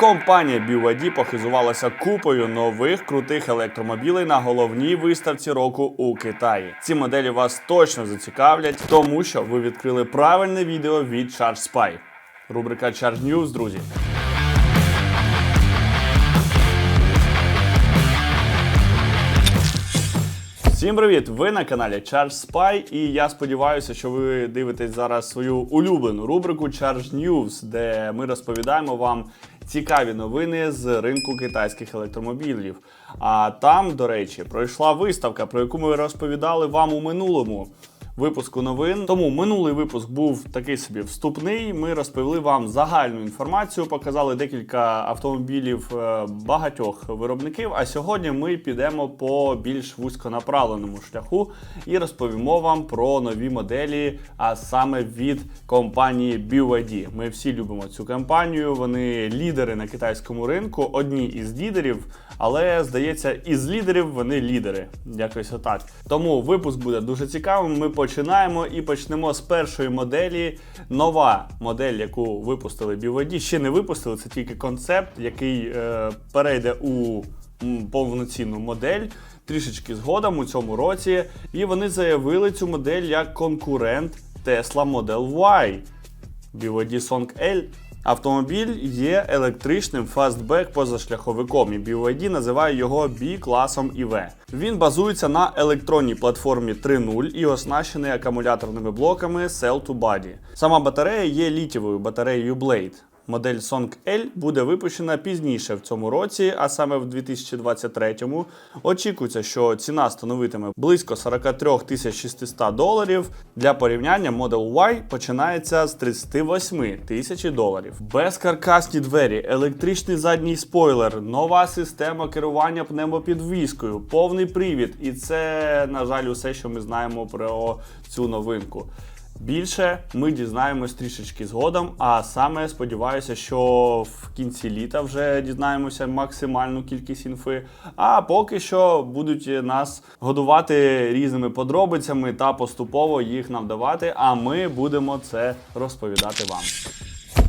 Компанія BYD похизувалася купою нових крутих електромобілей на головній виставці року у Китаї. Ці моделі вас точно зацікавлять, тому що ви відкрили правильне відео від ChargeSpy. Рубрика Charge News, друзі. Всім привіт! Ви на каналі Charge Spy, і я сподіваюся, що ви дивитесь зараз свою улюблену рубрику Charge News, де ми розповідаємо вам цікаві новини з ринку китайських електромобілів. А там, до речі, пройшла виставка, про яку ми розповідали вам у минулому. Випуску новин. Тому минулий випуск був такий собі вступний. Ми розповіли вам загальну інформацію, показали декілька автомобілів е, багатьох виробників. А сьогодні ми підемо по більш вузьконаправленому шляху і розповімо вам про нові моделі, а саме від компанії BYD. Ми всі любимо цю компанію. Вони лідери на китайському ринку, одні із лідерів. Але здається, із лідерів вони лідери. Якось отак. Тому випуск буде дуже цікавим. Ми починаємо і почнемо з першої моделі. Нова модель, яку випустили BYD. Ще не випустили, це тільки концепт, який е, перейде у повноцінну модель. Трішечки згодом у цьому році. І вони заявили цю модель як конкурент Tesla Model Y. BYD Song L. Автомобіль є електричним фастбек позашляховиком, і BYD називає його B-класом EV. Він базується на електронній платформі 3.0 і оснащений акумуляторними блоками Cell to Body. Сама батарея є літівою батареєю Blade. Модель Song L буде випущена пізніше в цьому році, а саме в 2023-му. Очікується, що ціна становитиме близько 43 600 доларів. Для порівняння Model Y починається з 38 тисяч доларів. Безкаркасні двері, електричний задній спойлер, нова система керування пневмопідвіскою, повний привід. І це, на жаль, усе, що ми знаємо про цю новинку. Більше ми дізнаємось трішечки згодом. А саме сподіваюся, що в кінці літа вже дізнаємося максимальну кількість інфи. А поки що будуть нас годувати різними подробицями та поступово їх нам давати. А ми будемо це розповідати вам.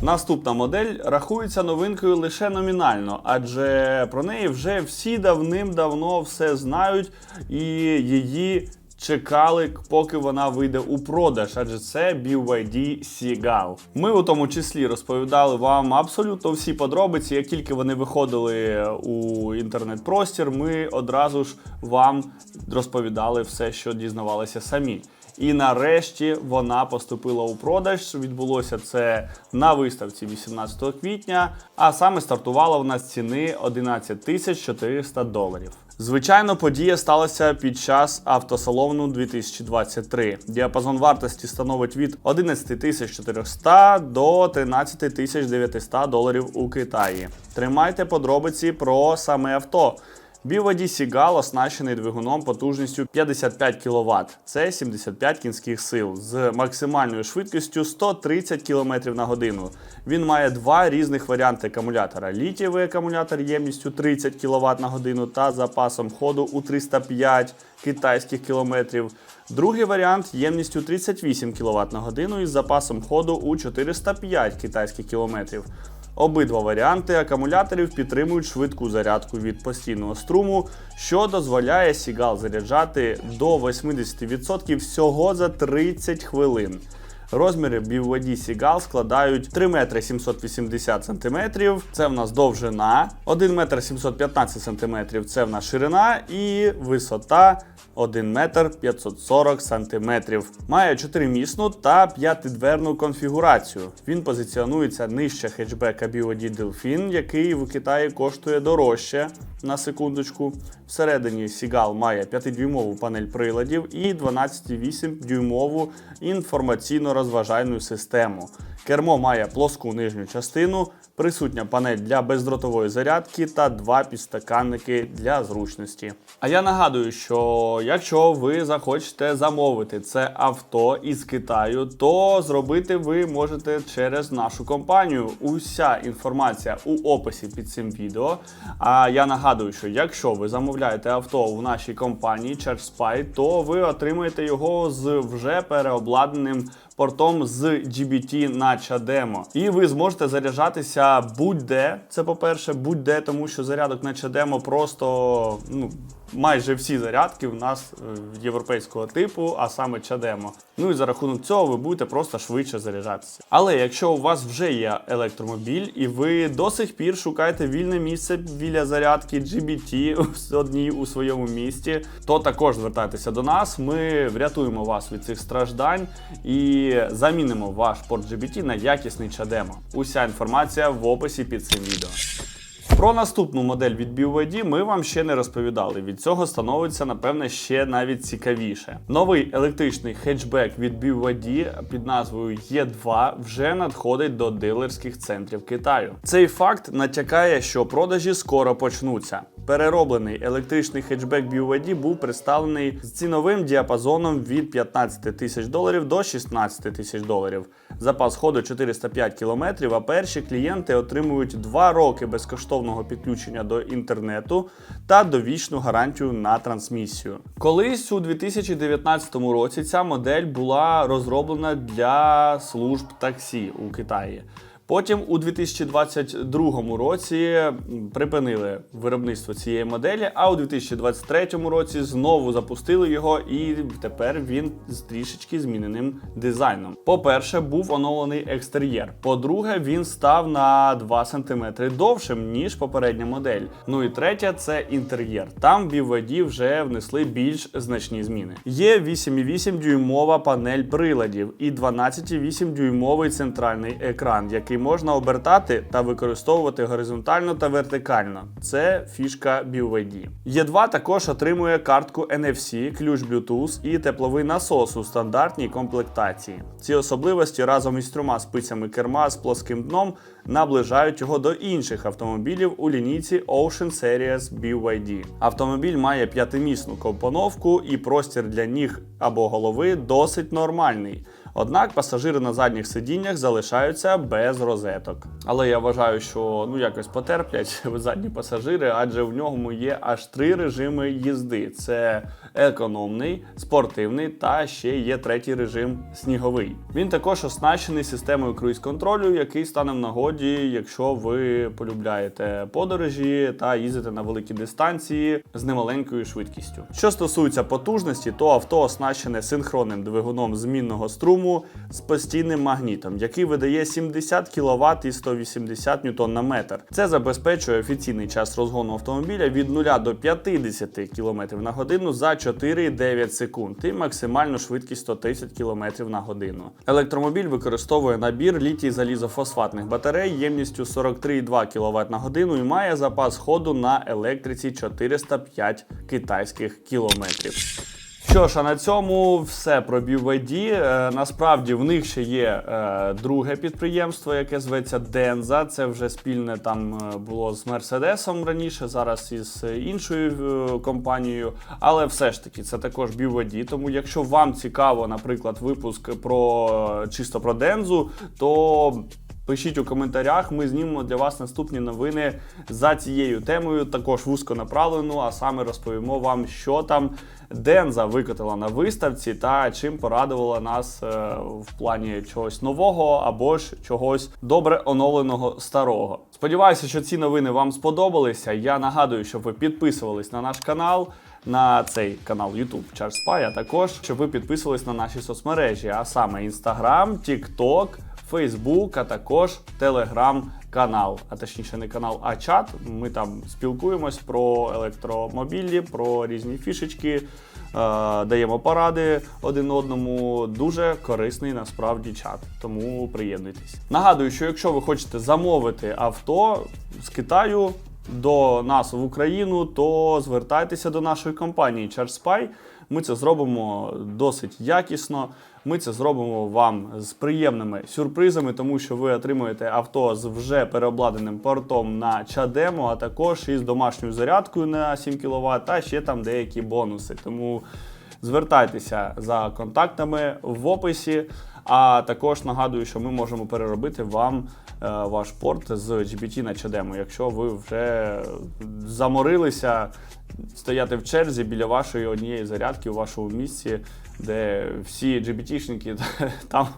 Наступна модель рахується новинкою лише номінально, адже про неї вже всі давним-давно все знають і її чекали, поки вона вийде у продаж, адже це BYD Seagull. Ми у тому числі розповідали вам абсолютно всі подробиці. Як тільки вони виходили у інтернет-простір, ми одразу ж вам розповідали все, що дізнавалися самі. І нарешті вона поступила у продаж. Відбулося це на виставці 18 квітня, а саме стартувала вона з ціни 11 тисяч 400 доларів. Звичайно, подія сталася під час автосалону 2023. Діапазон вартості становить від 11 400 до 13 900 доларів у Китаї. Тримайте подробиці про саме авто. BYD Seagull оснащений двигуном потужністю 55 кВт. Це 75 кінських сил з максимальною швидкістю 130 км на годину. Він має два різних варіанти акумулятора: літієвий акумулятор ємністю 30 кВт на годину та запасом ходу у 305 китайських кілометрів. Другий варіант ємністю 38 кВт на годину із запасом ходу у 405 китайських кілометрів. Обидва варіанти акумуляторів підтримують швидку зарядку від постійного струму, що дозволяє Сігал заряджати до 80% всього за 30 хвилин. Розміри BYD Seagull складають 3 метри 780 см, це в нас довжина, 1 метр 715 см це в нас ширина і висота 1 метр 540 см. Має 4-місну та 5-дверну конфігурацію. Він позиціонується нижче хетчбека BYD Delfin, який в Китаї коштує дорожче. На секундочку. Всередині Seagull має 5-дюймову панель приладів і 12,8-дюймову інформаційно-розважальну систему. Кермо має плоску нижню частину, присутня панель для бездротової зарядки та два підстаканники для зручності. А я нагадую, що якщо ви захочете замовити це авто із Китаю, то зробити ви можете через нашу компанію. Уся інформація у описі під цим відео. А я нагадую, що якщо ви замовляєте авто в нашій компанії ChargeSpy, то ви отримаєте його з вже переобладнаним портом з GBT на Чадемо. І ви зможете заряджатися будь-де. Це по-перше, будь-де, тому що зарядок на Чадемо просто ну. Майже всі зарядки в нас е, європейського типу, а саме CHAdeMO. Ну і за рахунок цього ви будете просто швидше заряджатися. Але якщо у вас вже є електромобіль і ви до сих пір шукаєте вільне місце біля зарядки GBT одній у своєму місті, то також звертайтеся до нас. Ми врятуємо вас від цих страждань і замінимо ваш порт GBT на якісний CHAdeMO. Уся інформація в описі під цим відео. Про наступну модель від BYD ми вам ще не розповідали. Від цього становиться, напевне, ще навіть цікавіше. Новий електричний хетчбек від BYD під назвою E2 вже надходить до дилерських центрів Китаю. Цей факт натякає, що продажі скоро почнуться. Перероблений електричний хетчбек BYD був представлений з ціновим діапазоном від 15 тисяч доларів до 16 тисяч доларів. Запас ходу 405 км, а перші клієнти отримують 2 роки безкоштовного підключення до інтернету та довічну гарантію на трансмісію. Колись у 2019 році ця модель була розроблена для служб таксі у Китаї. Потім у 2022 році припинили виробництво цієї моделі, а у 2023 році знову запустили його, і тепер він з трішечки зміненим дизайном. По-перше, був оновлений екстер'єр. По-друге, він став на 2 см довшим, ніж попередня модель. Ну і третє це інтер'єр. Там BYD вже внесли більш значні зміни. Є 8,8 дюймова панель приладів і 12,8 дюймовий центральний екран, який можна обертати та використовувати горизонтально та вертикально. Це фішка BYD. Є2 також отримує картку NFC, ключ Bluetooth і тепловий насос у стандартній комплектації. Ці особливості разом із трьома спицями керма з плоским дном наближають його до інших автомобілів у лінійці Ocean Series BYD. Автомобіль має п'ятимісну компоновку і простір для ніг або голови досить нормальний. Однак пасажири на задніх сидіннях залишаються без розеток. Але я вважаю, що ну якось потерплять задні пасажири, адже в ньому є аж три режими їзди: це економний, спортивний та ще є третій режим сніговий. Він також оснащений системою круїз-контролю, який стане в нагоді, якщо ви полюбляєте подорожі та їздите на великі дистанції з немаленькою швидкістю. Що стосується потужності, то авто оснащене синхронним двигуном змінного струму з постійним магнітом, який видає 70 кВт і 180 Нм. Це забезпечує офіційний час розгону автомобіля від 0 до 50 км на годину за 4,9 секунд і максимальну швидкість 130 км на годину. Електромобіль використовує набір літій залізофосфатних батарей ємністю 43,2 кВт на годину і має запас ходу на електриці 405 китайських кілометрів. Що ж, а на цьому все про BYD. Е, насправді в них ще є е, друге підприємство, яке зветься Денза. Це вже спільне там е, було з Мерседесом раніше, зараз із іншою компанією. Але все ж таки це також BYD. Тому якщо вам цікаво, наприклад, випуск про чисто про Дензу, то Пишіть у коментарях, ми знімемо для вас наступні новини за цією темою, також вузько направлену, а саме розповімо вам, що там Денза викотила на виставці та чим порадувала нас е, в плані чогось нового або ж чогось добре оновленого старого. Сподіваюся, що ці новини вам сподобалися. Я нагадую, щоб ви підписувались на наш канал. На цей канал YouTube Charge Spy, а також щоб ви підписувались на наші соцмережі, а саме Instagram, TikTok, Facebook, а також Telegram канал, а точніше не канал, а чат. Ми там спілкуємось про електромобілі, про різні фішечки, е, даємо поради один одному. Дуже корисний насправді чат. Тому приєднуйтесь. Нагадую, що якщо ви хочете замовити авто з Китаю. До нас в Україну, то звертайтеся до нашої компанії ChargeSpy. Ми це зробимо досить якісно. Ми це зробимо вам з приємними сюрпризами, тому що ви отримуєте авто з вже переобладнаним портом на чадемо, а також із домашньою зарядкою на 7 кВт, та ще там деякі бонуси. Тому Звертайтеся за контактами в описі. А також нагадую, що ми можемо переробити вам е, ваш порт з GBT на чадему, якщо ви вже заморилися стояти в черзі біля вашої однієї зарядки у вашому місці, де всі GBT-шники там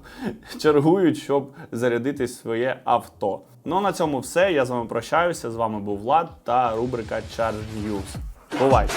чергують, щоб зарядити своє авто. Ну на цьому все. Я з вами прощаюся. З вами був Влад та рубрика Charge News. Бувайте!